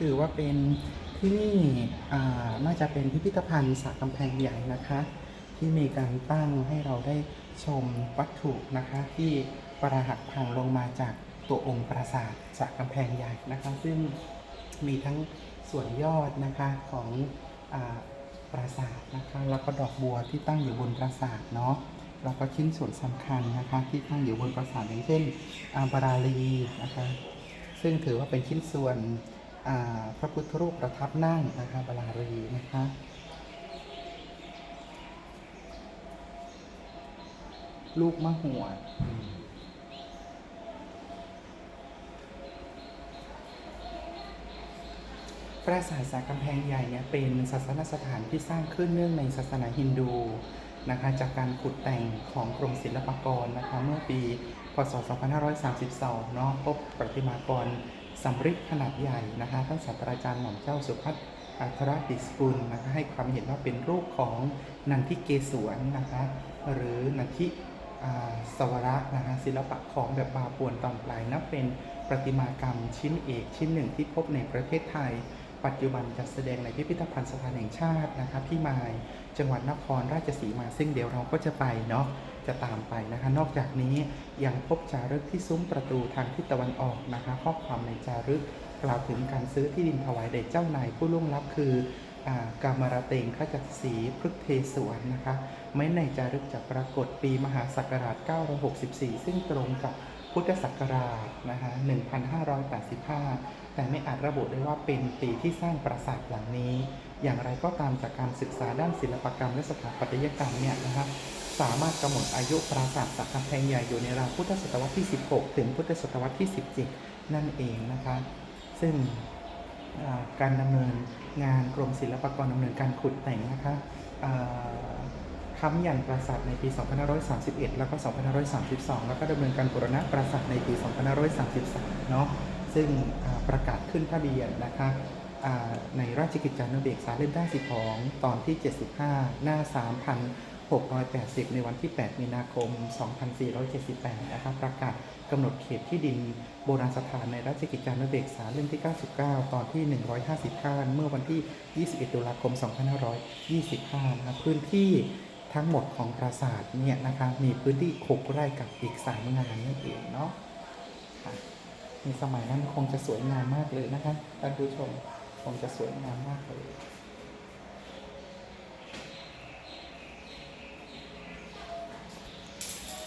ถือว่าเป็นที่นี่อาน่าจะเป็นพิพิธภัณฑ์สากกำแพงใหญ่นะคะ ที่มีการตั้งให้เราได้ชมวัตถุนะคะ ที่ประหักพังลงมาจากตัวองค์ปราสาทสากกำแพงใหญ่นะคะ ซึ่งมีทั้งส่วนยอดนะคะของอปราสาทนะคะแล้วก็ดอกบัวที่ตั้งอยู่บนปราสาทเนาะแล้วก็ชิ้นส่วนสำคัญนะคะที่ตั้งอยู่บนปราสาทอย่างเช่นอาบาราลีนะคะ ซึ่งถือว่าเป็นชิ้นส่วน พระพุทธรูปประทับนั่งนะคะบารารีนะคะลูกมะหวดปราสาทสากำแพงใหญ่เนี่ยเป็นศาสนสถานที่สร้างขึ้นเนื่องในศาสนาฮินดูนะคะจากการขุดแต่งของกรมศิลปากรนะคะเมื่อปี พศ 2532 เนาะพบประติมากร สำริดขนาดใหญ่นะคะท่านศาสตราจารย์หม่อมเจ้าสุพัฒน์อัครดิสกุลนะคะให้ความเห็นว่าเป็นรูปของนันทิเกศวรนะคะหรือนันทิอ่าสวระนะคะศิลปะของแบบบาปวนตอนปลายนับเป็นประติมากรรมชิ้นเอกชิ้นหนึ่งที่พบในประเทศไทย ปัจจุบันจัดแสดงในพิพิธภัณฑ์สถานแห่งชาตินะคะพี่มายจังหวัดนครราชสีมาซึ่งเดี๋ยวเราก็จะไปเนาะจะตามไปนะคะ นอกจากนี้ยังพบจารึกที่ซุ้มประตูทางทิศตะวันออกนะคะข้อความในจารึกกล่าวถึงการซื้อที่ดินถวายแด่เจ้านายผู้ล่วงลับคืออ่ากามารเตงขจักศรีพฤกเทสวนนะคะแม้ในจารึกจะปรากฏปีมหาศักราช 964 ซึ่งตรงกับ พุทธศักราชนะคะ1585 แต่ไม่อาจระบุได้ว่าเป็นปีที่สร้างปราสาทหลังนี้ อย่างไรก็ตามจากการศึกษาด้านศิลปกรรมและสถาปัตยกรรมเนี่ยนะคะสามารถกำหนดอายุปราสาทสักกำแพงใหญ่อยู่ในราวพุทธศตวรรษที่ 16 ถึงพุทธศตวรรษที่ 17 นั่นเองนะคะ ซึ่งการดำเนินงานกรมศิลปากรดำเนินการขุดแต่งนะคะ ค้ำยันปราสาทในปี 2531 แล้วก็ 2532 แล้วก็ดำเนินการบูรณะปราสาทในปี 2533 เนาะซึ่งประกาศขึ้นทะเบียนนะคะในราชกิจจานุเบกษาเล่มที่12ตอนที่ 75 หน้า 3,680 ในวันที่ 8 มีนาคม 2478 นะคะประกาศกำหนดเขตที่ดินโบราณสถานในราชกิจจานุเบกษาเล่มที่ 99 ตอนที่ 155 เมื่อวันที่ 21 ตุลาคม 2525 นะครับพื้นที่ ทั้งหมดของปราสาทเนี่ยนะคะมีพื้นที่6ไร่กับอีก3งานนั่นเองเนาะค่ะในสมัยนั้นคงจะสวยงามมากเลยนะคะท่านผู้ชมคงจะสวยงามมากเลย